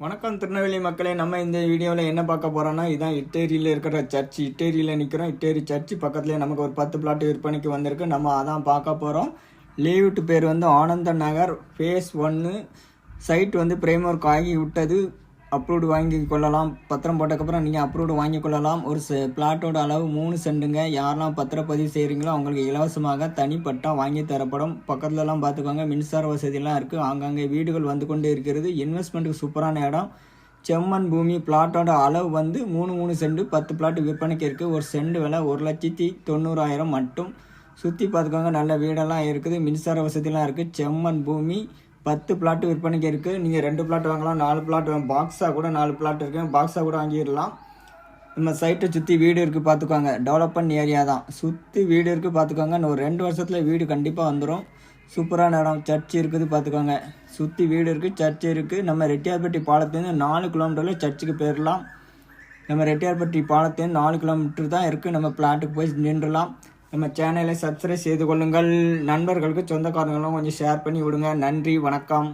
வணக்கம் திருநெல்வேலி மக்களே நம்ம இந்த வீடியோவில் என்ன பார்க்க போகிறோன்னா இதான் இட்டேரியில் இருக்கிற சர்ச் இட்டேரியில் நிற்கிறோம் இட்டேரி சர்ச்சு பக்கத்துலேயே நமக்கு ஒரு பத்து பிளாட்டு விற்பனைக்கு வந்திருக்கு. நம்ம அதான் பார்க்க போகிறோம் லேவுட்டு பேர் வந்து ஆனந்த நகர். ஃபேஸ் ஒன்று சைட் வந்து பிரேமொர்க் ஆகி விட்டது. அப்ரூவ்டு வாங்கி கொள்ளலாம். பத்திரம் போட்டக்கப்புறம் நீங்கள் அப்ரூவ்டு வாங்கி கொள்ளலாம். ஒரு செ பிளாட்டோட அளவு மூணு சென்ட்டுங்க யாரெல்லாம் பத்திரப்பதிவு செய்கிறீங்களோ அவங்களுக்கு இலவசமாக தனிப்பட்டா வாங்கி தரப்படும். பக்கத்துலலாம் பார்த்துக்கோங்க மின்சார வசதியெல்லாம் இருக்குது ஆங்காங்கே வீடுகள் வந்து கொண்டே இருக்கிறது. இன்வெஸ்ட்மெண்ட்டுக்கு சூப்பரான இடம். செம்மண் பூமி பிளாட்டோட அளவு வந்து மூணு மூணு செண்டு பத்து பிளாட் விற்பனைக்கு இருக்குது ஒரு செண்டு விலை ஒரு லட்சத்தி தொண்ணூறாயிரம் மட்டும். சுற்றி பார்த்துக்கோங்க நல்ல வீடெல்லாம் இருக்குது. மின்சார வசதியெல்லாம் இருக்குது செம்மண் பூமி பத்து பிளாட் விற்பனைக்கு இருக்குது நீங்கள் ரெண்டு பிளாட் வாங்கலாம் நாலு பிளாட் பாக்ஸாக கூட நாலு பிளாட் இருக்குது பாக்ஸாக கூட வாங்கிடலாம். நம்ம சைட்டை சுற்றி வீடு இருக்குது பார்த்துக்கோங்க டெவலப்மெண்ட் ஏரியா தான். சுற்றி வீடு இருக்குது பார்த்துக்கோங்க இன்னும் ஒரு ரெண்டு வருஷத்தில் வீடு கண்டிப்பாக வந்துடும் சூப்பரான இடம். சர்ச் இருக்குது பார்த்துக்கோங்க சுற்றி வீடு இருக்குது சர்ச் இருக்குது நம்ம ரெட்டியார்பட்டி பாலத்துலேருந்து நாலு கிலோமீட்டரில் சர்ச்சுக்கு போயிடலாம். நம்ம ரெட்டியார்பட்டி பாலத்துலேருந்து நாலு கிலோமீட்டர் தான் இருக்குது நம்ம பிளாட்டுக்கு போய் நின்றுலாம் நம்ம சேனலை சப்ஸ்கிரைப் செய்து கொள்ளுங்கள். நண்பர்களுக்கு சொந்தக்காரங்களும் கொஞ்சம் ஷேர் பண்ணி விடுங்க. நன்றி வணக்கம்.